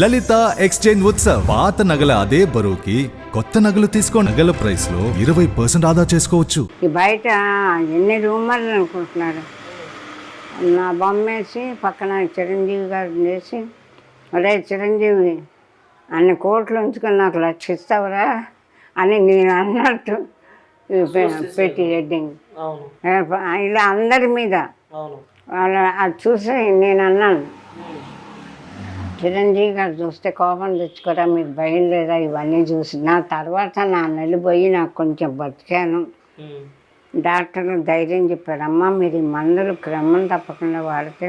లలిత exchange Utsav. పాత నగల అదే బరువుకి కొత్త నగలు తీసుకో నగల ప్రైస్లో ఇరవై పర్సెంట్ ఆదా చేసుకోవచ్చు. ఈ బయట ఎన్ని రూమర్లు అనుకుంటున్నారు? నా బొమ్మ వేసి పక్కన చిరంజీవి గారు చేసి ఒరే చిరంజీవి అన్ని కోట్లు ఉంచుకొని నాకు లక్ష ఇస్తావురా అని నేను అన్నట్టు పెట్టి హెడ్డింగ్ అవును. ఇలా అందరి మీద. అవును. వాళ్ళ అది చూసి నేను అన్నాను. చిరంజీవి గారు చూస్తే కోపం తెచ్చుకోరా మీకు భయం లేదా ఇవన్నీ చూసి నా తర్వాత నా నెలబోయి నాకు కొంచెం బతికాను. డాక్టర్లు ధైర్యం చెప్పారు అమ్మ మీరు ఈ మందులు క్రమం తప్పకుండా వాడితే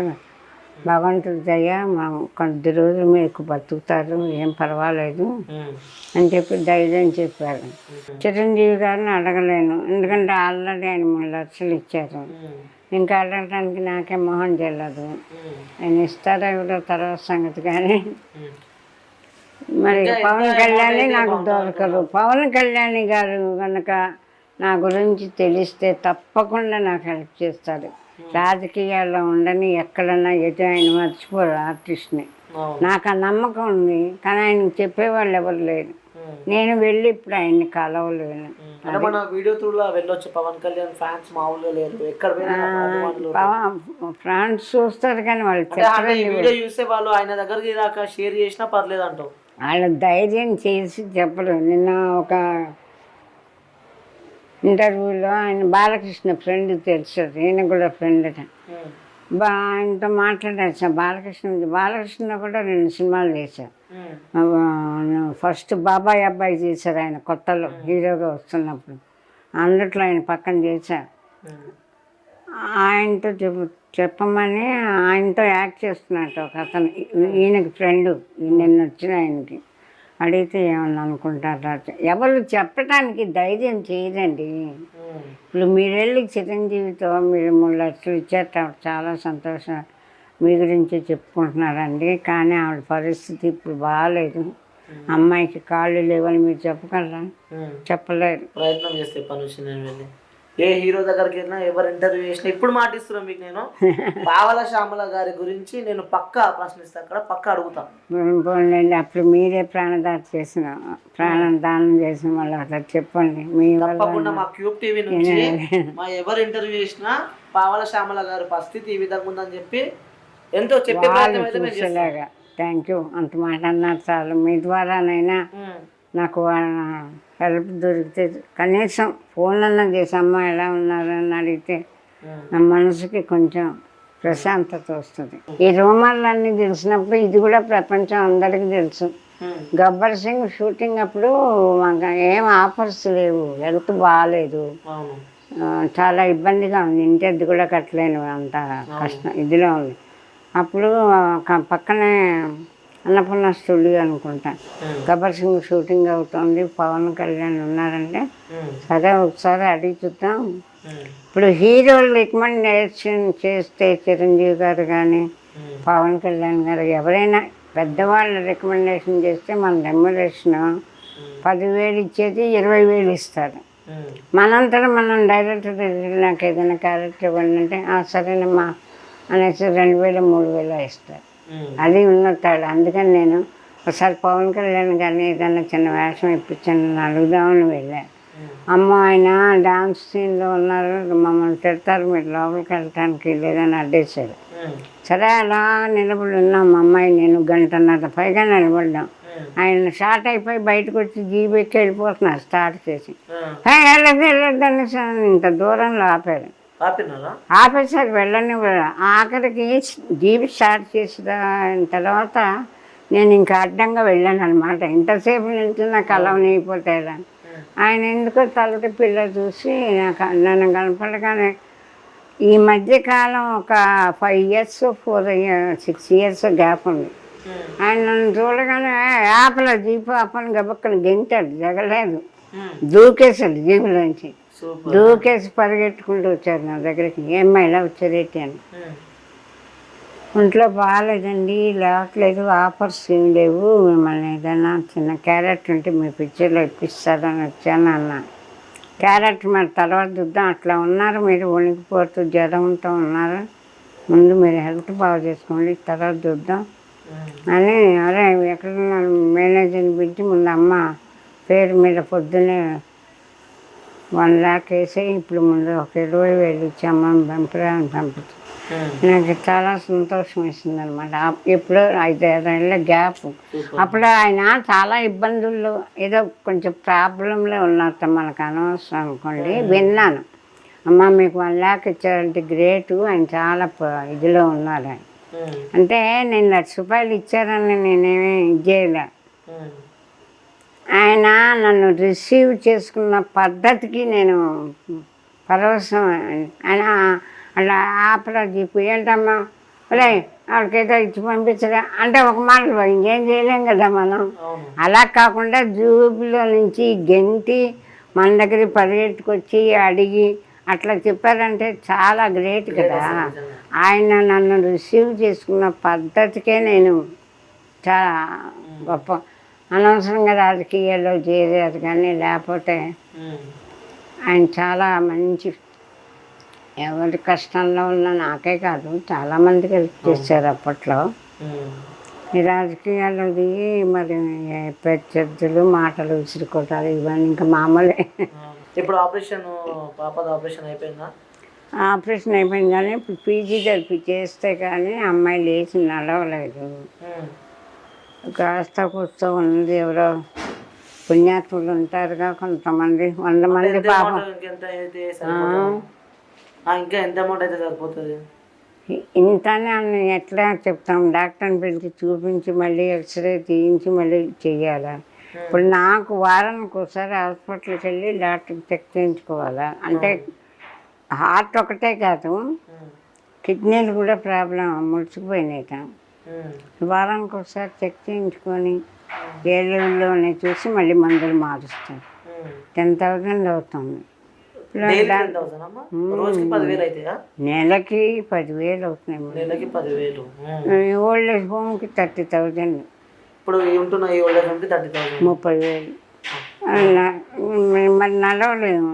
భగవంతుడి దయ మా కొద్ది రోజులు మీకు బతుకుతారు ఏం పర్వాలేదు. అని చెప్పి ధైర్యం చెప్పారు చిరంజీవి గారిని అడగలేను ఎందుకంటే ఆల్రెడీ ఆయన మూడు లక్షలు ఇచ్చారు. ఇంకా అడగడానికి నాకే మొహం చెల్లదు. ఆయన ఇస్తారా ఎవరో తర్వాత సంగతి కానీ. మరి పవన్ కళ్యాణ్ నాకు దొరకరు పవన్ కళ్యాణ్ గారు కనుక నా గురించి తెలిస్తే తప్పకుండా నాకు హెల్ప్ చేస్తారు రాజకీయాల్లో ఉండని ఎక్కడన్నా ఎటు ఆయన మర్చిపోరు ఆర్టిస్ట్ని నాకు ఆ నమ్మకం ఉంది కానీ ఆయన చెప్పేవాళ్ళు ఎవరు లేరు. నేను వెళ్ళి ఇప్పుడు ఆయన్ని కలవలేను. అంటే మన వీడియో త్రూలో వెళ్ళొచ్చు పవన్ కళ్యాణ్ ఫ్యాన్స్ మామూలుగా లేరు ఎక్కడ ఫ్రాన్స్ చూస్తారు కానీ వాళ్ళు వీడియో చూస్తే వాళ్ళు ఆయన దగ్గరికి దాకా షేర్ చేసినా పర్లేదు అంటావు. వాళ్ళ ధైర్యం చేసి చెప్పరు. నిన్న ఒక ఇంటర్వ్యూలో ఆయన బాలకృష్ణ ఫ్రెండ్ తెలుసు. ఈయన కూడా ఫ్రెండ్. బా ఆయనతో మాట్లాడారు సార్ బాలకృష్ణ బాలకృష్ణ కూడా రెండు సినిమాలు ఉమ్. ఫస్ట్ బాబాయ్ అబ్బాయి చేశారు ఆయన కొత్తలో హీరోగా వస్తున్నప్పుడు. అందుట్లో ఆయన పక్కన చేశారు. ఆయనతో చెప్ప చెప్పమని ఆయనతో యాక్ట్ చేస్తున్నట్టు ఒక అతను ఈయనకి ఫ్రెండ్ నిన్న వచ్చిన ఆయనకి. అడిగితే ఏమన్నా అనుకుంటారా ఎవరు చెప్పడానికి ధైర్యం చేయదండి. ఇప్పుడు మీరెళ్ళి చిరంజీవితో మీరు మూడు లక్షలు ఇచ్చారట చాలా సంతోషం మీ గురించి చెప్పుకుంటున్నారండి. కానీ ఆవిడ పరిస్థితి ఇప్పుడు బాగాలేదు అమ్మాయికి కాళ్ళు లేవని మీరు చెప్పగలరా? ఉమ్. చెప్పలేరు. ప్రయత్నం చేస్తే పని ఏ హీరో దగ్గరికి వెళ్ళినా ఎవరు ఇంటర్వ్యూ చేసినా ఇప్పుడు మాటిస్తున్నా మీకు నేను. పావల శ్యామల గారి గురించి నేను పక్కా ప్రశ్నిస్తా అక్కడ పక్కా అడుగుతా. పోన్లేండి అప్పుడు మీరే ప్రాణదానం చేసిన ప్రాణం దానం చేసిన వాళ్ళు అట్లా చెప్పండి. మీ తప్పకుండా మా క్యూబ్ టీవీ నుంచి మా ఎవరు ఇంటర్వ్యూ చేసినా పావల శ్యామల గారి పరిస్థితి ఈ విధంగా ఉందని చెప్పి ఎంతో చెప్పే థ్యాంక్ యూ అంత మాట అన్నారు చాలు. మీ ద్వారానైనా. నాకు హెల్ప్ దొరికితే కనీసం ఫోన్లన్నా చేసి అమ్మ ఎలా ఉన్నారని అడిగితే. నా మనసుకి కొంచెం ప్రశాంతత వస్తుంది. ఈ రూమాలన్నీ తెలిసినప్పుడు ఇది కూడా ప్రపంచం అందరికీ తెలుసు. గబ్బర్ సింగ్ షూటింగ్ అప్పుడు మాకు ఏం ఆఫర్స్ లేవు. హెల్త్ బాగాలేదు. చాలా ఇబ్బందిగా ఉంది. ఇంటి అద్దె కూడా కట్టలేను అంత కష్టం ఇదిలో ఉంది. అప్పుడు పక్కనే అన్నపూర్ణ స్టూడియో అనుకుంటా. గబ్బర్ సింగ్ షూటింగ్ అవుతుంది పవన్ కళ్యాణ్ ఉన్నారంటే. సరే ఒకసారి అడిగి చూద్దాం. ఇప్పుడు హీరోలు రికమెండేషన్ చేస్తే చిరంజీవి గారు కానీ. పవన్ కళ్యాణ్ గారు ఎవరైనా పెద్దవాళ్ళు రికమెండేషన్ చేస్తే మన రెమ్యులేషన్ పదివేలు ఇచ్చేది ఇరవై వేలు ఇస్తారు ఉమ్. మనంతరం మనం డైరెక్టర్ నాకు ఏదైనా క్యారెక్టర్ ఇవ్వండి అంటే "ఆ, సరేనమ్మా అనేసి రెండు వేలు మూడు వేలు ఇస్తారు. అది ఉన్నట్టాడు. అందుకని నేను ఒకసారి పవన్ కళ్యాణ్ గారిని ఏదైనా చిన్న వేషం ఇప్పించండి అడుగుదామని వెళ్ళాను. అమ్మ ఆయన డాన్స్ సీన్లో ఉన్నారు. మమ్మల్ని తిడతారు మీరు లోపలికి వెళ్ళటానికి లేదని అడ్డేశారు. సరే అలా నిలబడి ఉన్నాం. మా అమ్మాయి నేను గంటన్నర పైగా నిలబడ్డాం. ఆయన షార్ట్ అయిపోయి బయటకు వచ్చి జీబెక్కి వెళ్ళిపోతున్నారు స్టార్ట్ చేసి. ఉమ్. "హే, వెళ్ళొద్దు వెళ్ళొద్దు అనేసి ఇంత దూరంలో ఆపారు. ఆపేసారు వెళ్ళని ఆఖరికి జీబీ స్టార్ట్ చేసిన తర్వాత నేను ఇంకా అడ్డంగా వెళ్ళాను అనమాట ఇంతసేపు నుంచి నాకు అలవనైపోతే ఆయన ఎందుకో తలకి పిల్ల చూసి నాకు నన్ను కనపడగానే ఈ మధ్య కాలం ఒక five years four six years gap ఉంది. ఆయన నన్ను చూడగానే ఆపల జీపు ఆపని గబక్కని గెంటాడు జగలేదు. దూకేశాడు జీపులోంచి. దూకేసి పరిగెట్టుకుంటూ వచ్చారు నా దగ్గరికి. ఏమ్మా ఇలా వచ్చారేంటి అని. ఒంట్లో బాగాలేదండి లేవట్లేదు ఆఫర్స్ ఏం లేవు మిమ్మల్ని ఏదైనా చిన్న క్యారెట్ ఉంటే మీ పిక్చర్లో ఇప్పిస్తారని వచ్చాను అన్న. క్యారెట్ మరి తర్వాత చూద్దాం అట్లా ఉన్నారు మీరు వణికిపోతూ జ్వరంతో ఉన్నారు. ముందు మీరు హెల్త్ బాగా చేసుకోండి తర్వాత చూద్దాం. అని అరే ఎక్కడ అమ్మ పేరు మీద పొద్దున్నే వన్ ల్యాక్ వేసి ఇప్పుడు ముందు ఒక ఇరవై వేలు ఇచ్చి అమ్మని పంపిరాని పంపించి. నాకు చాలా సంతోషం వేసింది అనమాట ఎప్పుడో ఐదేళ్ళ గ్యాప్. అప్పుడు ఆయన చాలా ఇబ్బందుల్లో ఏదో కొంచెం ప్రాబ్లంలో ఉన్నట్టు మనకు అనవసరం అనుకోండి విన్నాను. అమ్మ మీకు వన్ ల్యాక్ ఇచ్చారంటే గ్రేటు ఆయన చాలా ఇదిలో ఉన్నారు ఆయన. అంటే నేను లక్ష రూపాయలు ఇచ్చారని నేనేమి ఇది చేయలే. ఆయన నన్ను రిసీవ్ చేసుకున్న పద్ధతికి నేను పరవశం ఆయన అలా ఆపరా జీపు ఏంటమ్మా? ఒరే వాళ్ళకేదో ఇచ్చి పంపించరా? అంటే ఒక మాట ఇంకేం చేయలేం కదా మనం. అలా కాకుండా జూబులో నుంచి గెంటి మన దగ్గర పరిగెట్టుకొచ్చి అడిగి అట్లా చెప్పారంటే చాలా గ్రేట్ కదా. ఆయన నన్ను రిసీవ్ చేసుకున్న పద్ధతికే నేను చాలా గొప్ప అనవసరంగా రాజకీయాల్లో చేరారు కానీ లేకపోతే. ఆయన చాలా మంచి ఎవరి కష్టంలో ఉన్న నాకే కాదు చాలామందికి హెల్ప్ చేశారు అప్పట్లో. ఈ రాజకీయాల్లో దిగి మరి ప్రత్యర్థులు మాటలు విసురుకోవటాలు ఇవన్నీ ఇంకా మామూలే. ఇప్పుడు ఆపరేషన్ పాపది ఆపరేషన్ అయిపోయిందా ఆపరేషన్ అయిపోయింది కానీ ఇప్పుడు పీజీ జరిపి చేస్తే కానీ అమ్మాయి లేచి నడవలేదు. కాస్త కూర్చో ఉంది ఎవరో పుణ్యాత్ములు ఉంటారుగా కొంతమంది. వంద మంది పాపం. ఇంకా ఎంత అమౌంట్ అయితే సరిపోతుంది? ఇంతనే అని ఎట్లా చెప్తాం? డాక్టర్ని పిలిచి చూపించి మళ్ళీ ఎక్స్రే తీయించి మళ్ళీ చెయ్యాలా? ఇప్పుడు నాకు వారానికి ఒకసారి హాస్పిటల్కి వెళ్ళి డాక్టర్ చెక్ చేయించుకోవాలా? అంటే హార్ట్ ఒకటే కాదు. కిడ్నీలు కూడా ప్రాబ్లం ముడిచిపోయినాయిట ఉమ్. వారానికి ఒకసారి చెక్ చేయించుకొని ఏళ్ళలోనే చూసి మళ్ళీ మందులు మారుస్తాం. టెన్ థౌజండ్ అవుతుంది. నెలకి పదివేలు అవుతున్నాయి. ఓల్డ్ ఏజ్ హోమ్కి థర్టీ థౌజండ్. ఇప్పుడు ఈ ఉంటున్న ఈ ఓల్డ్ ఏజ్ థర్టీ థౌసండ్ ముప్పై వేలు. మరి నడవలేము.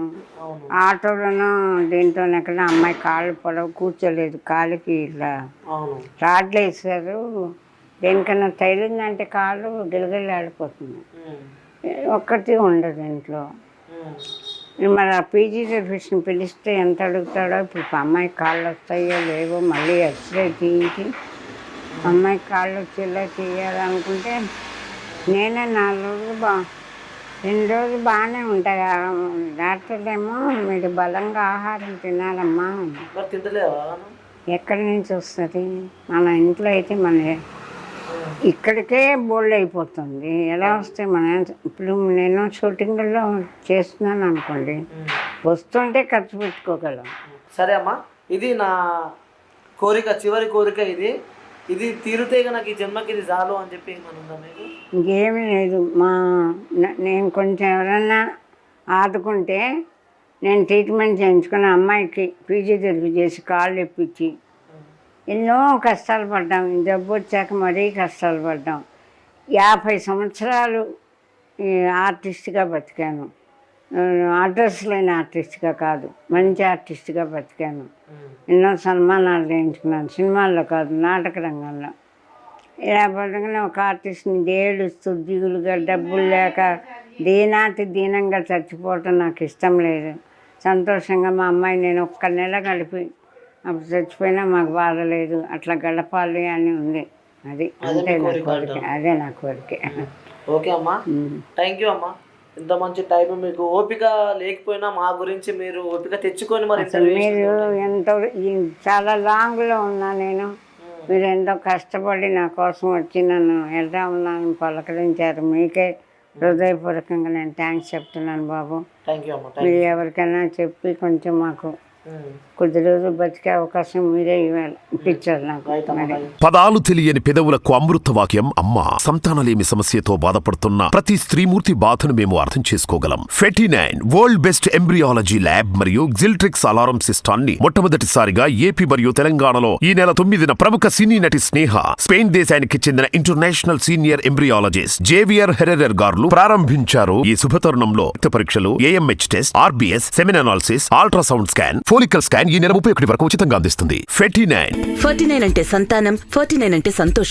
ఆటోలోనూ దీంతో ఎక్కడ అమ్మాయి కాళ్ళు పొడవు కూర్చోలేదు కాలుకి ఇట్లా అవును. రాడ్లు వేసారు దేనికన్నా తగిలిందంటే కాళ్ళు గిలగిలాడిపోతుంది. ఒక్కటి ఉండదు ఇంట్లో. మరి ఆ పీజీ ఫిషన్ పిలిస్తే ఎంత అడుగుతాడో ఇప్పుడు అమ్మాయి కాళ్ళు వస్తాయో లేవో మళ్ళీ ఎక్స్రే తీయించి అమ్మాయి కాళ్ళు వచ్చేలా చేయాలనుకుంటే నేనే నాలుగు రోజులు బా రెండు రోజులు బాగానే ఉంటాయి. డాక్టర్లేమో మీరు బలంగా ఆహారం తినాలమ్మా. ఎక్కడి నుంచి వస్తుంది? మన ఇంట్లో అయితే మన ఇక్కడికే బోల్డ్ అయిపోతుంది. ఎలా వస్తే మన ఇప్పుడు నేను షూటింగ్లో చేస్తున్నాను అనుకోండి. వస్తుంటే ఖర్చు పెట్టుకోగలం. సరే అమ్మా ఇది నా కోరిక చివరి కోరిక ఇది. ఇది తీరితే నాకు ఈ జన్మకి ఇది చాలు అని చెప్పి మీకు? ఇంకేమీ లేదు. మా నేను కొంచెం ఎవరన్నా ఆదుకుంటే నేను ట్రీట్మెంట్ చేయించుకున్న అమ్మాయికి ఫిజియోథెరపీ చేసి కాళ్ళు ఇప్పించి ఎన్నో కష్టాలు పడ్డాం. ఈ జబ్బు వచ్చాక మరీ కష్టాలు పడ్డాం. యాభై సంవత్సరాలు ఆర్టిస్ట్గా బతికాను. అడ్రస్ లేని ఆర్టిస్ట్గా కాదు. మంచి ఆర్టిస్ట్గా బతికాను. ఎన్నో సన్మానాలు చేయించుకున్నాను సినిమాల్లో కాదు నాటక రంగంలో. ఇలా బతకని ఒక ఆర్టిస్ట్ని ఏడుస్తూ దిగులుగా డబ్బులు లేక దీనాతి దీనంగా చచ్చిపోవటం నాకు ఇష్టం లేదు. సంతోషంగా మా అమ్మాయి నేను ఒక్క నెల కలిపి అప్పుడు చచ్చిపోయినా మాకు బాధ లేదు. అట్లా గడపాలి అని ఉంది. అది అంతే నా కోరిక అదే నా కోరిక. ఓకే అమ్మా. థ్యాంక్ యూ అమ్మా. ఇంత మంచి టైం మీకు ఓపిక లేకపోయినా మా గురించి మీరు ఓపిక తెచ్చుకొని మరి మీరు ఎంతో చాలా లాంగ్లో ఉన్నా నేను. మీరు ఎంతో కష్టపడి నా కోసం వచ్చి నన్ను ఎలా ఉన్నాను పలకరించారు. మీకే హృదయపూర్వకంగా నేను థ్యాంక్స్ చెప్తున్నాను బాబు. మీరు ఎవరికైనా చెప్పి కొంచెం మాకు కొద్ది రోజులు బతికే అవకాశం మీరే ఇప్పించారు నాకు. పదాలు తెలియని పెదవులకు అమృత వాక్యం అమ్మ. సంతానలేమి సమస్యతో బాధపడుతున్న ప్రతి స్త్రీమూర్తి బాధను మేము అర్థం చేసుకోగలం. Ferty nine world best embryology lab మరియు జిల్ట్రిక్స్ అలారం సిస్టాన్ని మొట్టమొదటిసారిగా ఏపీ మరియు తెలంగాణలో ఈ నెల తొమ్మిదిన ప్రముఖ సినీ నటి స్నేహ స్పెయిన్ దేశానికి చెందిన international senior embryologist Javier Herrera గారు ప్రారంభించారు ఈ శుభతరుణంలో. రక్త పరీక్షలు AMH test RBS semen analysis ultrasound scan follicle scan ఈ నెల ముప్పై ఒకటి వరకు ఉచితంగా అందిస్తుంది. ఫెటీ నైన్ ఫార్టీ నైన్ అంటే సంతానం ఫార్టీ నైన్ అంటే సంతోషం.